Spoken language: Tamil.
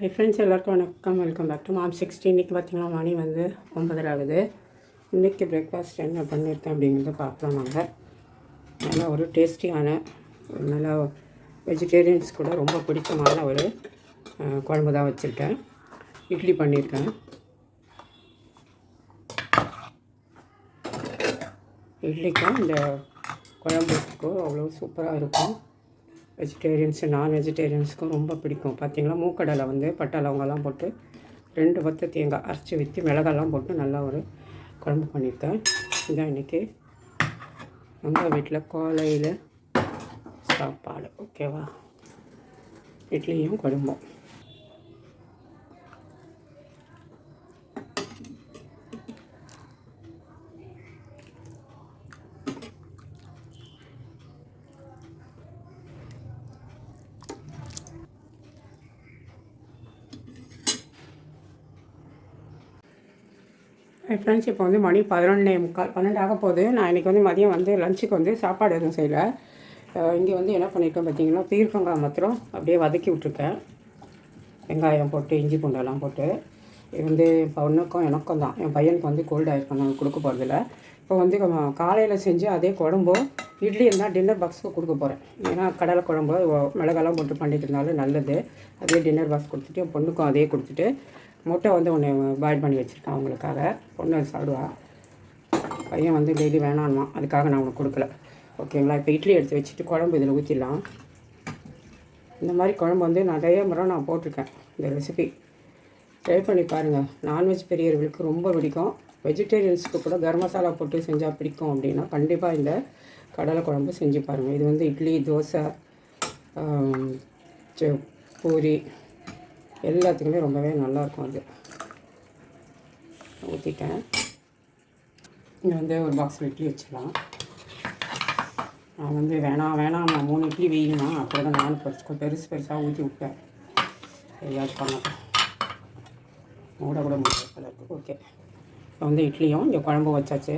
ஹை ஃப்ரெண்ட்ஸ் எல்லாருக்கும் வணக்கம். Welcome back to mom sixty இன்றைக்கி பார்த்தீங்கன்னா மணி வந்து ஒன்பதரை ஆகுது இன்றைக்கி பிரேக்ஃபாஸ்ட் என்ன பண்ணியிருக்கேன் அப்படிங்கிறத பார்க்கலாம் நாங்கள் நல்லா ஒரு டேஸ்டியான ஒரு நல்லா வெஜிடேரியன்ஸ் கூட ரொம்ப பிடிச்சமான ஒரு குழம்பு தான் வச்சுருக்கேன். இட்லி பண்ணியிருக்கேன் இட்லிக்கும் இந்த குழம்புக்கும் அவ்வளோ சூப்பராக இருக்கும். வெஜிடேரியன்ஸு நான் வெஜிடேரியன்ஸுக்கும் ரொம்ப பிடிக்கும். பார்த்தீங்களா மூக்கடலை வந்து பட்டை லவங்கெல்லாம் போட்டு ரெண்டு பத்து தேங்காய் அரைச்சி விற்று மிளகாலாம் போட்டு நல்லா ஒரு குழம்பு பண்ணியிருக்கேன். இதான் இன்றைக்கி எங்கள் வீட்டில் காலையில் சாப்பாடு. ஓகேவா? இட்லியும் குழம்பும். ஃப்ரெண்ட்ஸ் இப்போ வந்து மணி பதினொன்னே முக்கால் பன்னெண்டு ஆக போகுது. நான் இன்றைக்கி வந்து மதியம் வந்து லஞ்சுக்கு வந்து சாப்பாடு எதுவும் செய்யலை. இங்கே வந்து என்ன பண்ணியிருக்கேன் பார்த்தீங்கன்னா பீர்க்கங்காய் மாத்திரம் அப்படியே வதக்கி விட்ருக்கேன் வெங்காயம் போட்டு இஞ்சி பூண்டெல்லாம் போட்டு. இது வந்து என் பொண்ணுக்கும் எனக்கும் தான். என் பையனுக்கு வந்து கோல்டு ஆயிருக்கும். நான் கொடுக்க போகிறதில்ல இப்போ வந்து காலையில் செஞ்சு அதே குழம்போ இட்லி இருந்தால் டின்னர் பாக்ஸுக்கு கொடுக்க போகிறேன் ஏன்னா கடலை குழம்பு மிளகெல்லாம் மிளகாலாம் போட்டு பண்ணிட்டு இருந்தாலும் நல்லது. அதே டின்னர் பாக்ஸ் கொடுத்துட்டு என் பொண்ணுக்கும் அதே கொடுத்துட்டு முட்டை வந்து ஒன்று பாயில் பண்ணி வச்சுருக்கேன் அவங்களுக்காக. பொண்ணு சாப்பிடுவா. பையன் வந்து டெய்லி வேணான்மா அதுக்காக நான் உனக்கு கொடுக்கல. ஓகேங்களா இப்போ இட்லி எடுத்து வச்சுட்டு குழம்பு இதில் ஊற்றிடலாம் இந்த மாதிரி குழம்பு வந்து நிறைய முறை நான் போட்டிருக்கேன். இந்த ரெசிபி ட்ரை பண்ணி பாருங்கள் நான்வெஜ் பெரியவர்களுக்கு ரொம்ப பிடிக்கும். வெஜிடேரியன்ஸுக்கு கூட கரம் மசாலா போட்டு செஞ்சால் பிடிக்கும் அப்படின்னா கண்டிப்பாக இந்த கடலை குழம்பு செஞ்சு பாருங்கள் இது வந்து இட்லி தோசை பூரி எல்லாத்துக்குமே ரொம்பவே நல்லாயிருக்கும் அது. ஊற்றிட்டேன் இங்கே வந்து ஒரு பாக்ஸில் இட்லி வச்சிடலாம். நான் வந்து வேணாம் வேணாம் நான் மூணு இட்லி வெய்யுமா அப்போ தான் நானும் பெருசு பெருசு பெருசாக ஊற்றி விட்டேன். எதாவது பண்ணலாம் மூட கூட முடியாது ஓகே இப்போ வந்து இட்லியும் இங்கே குழம்பு வச்சாச்சு.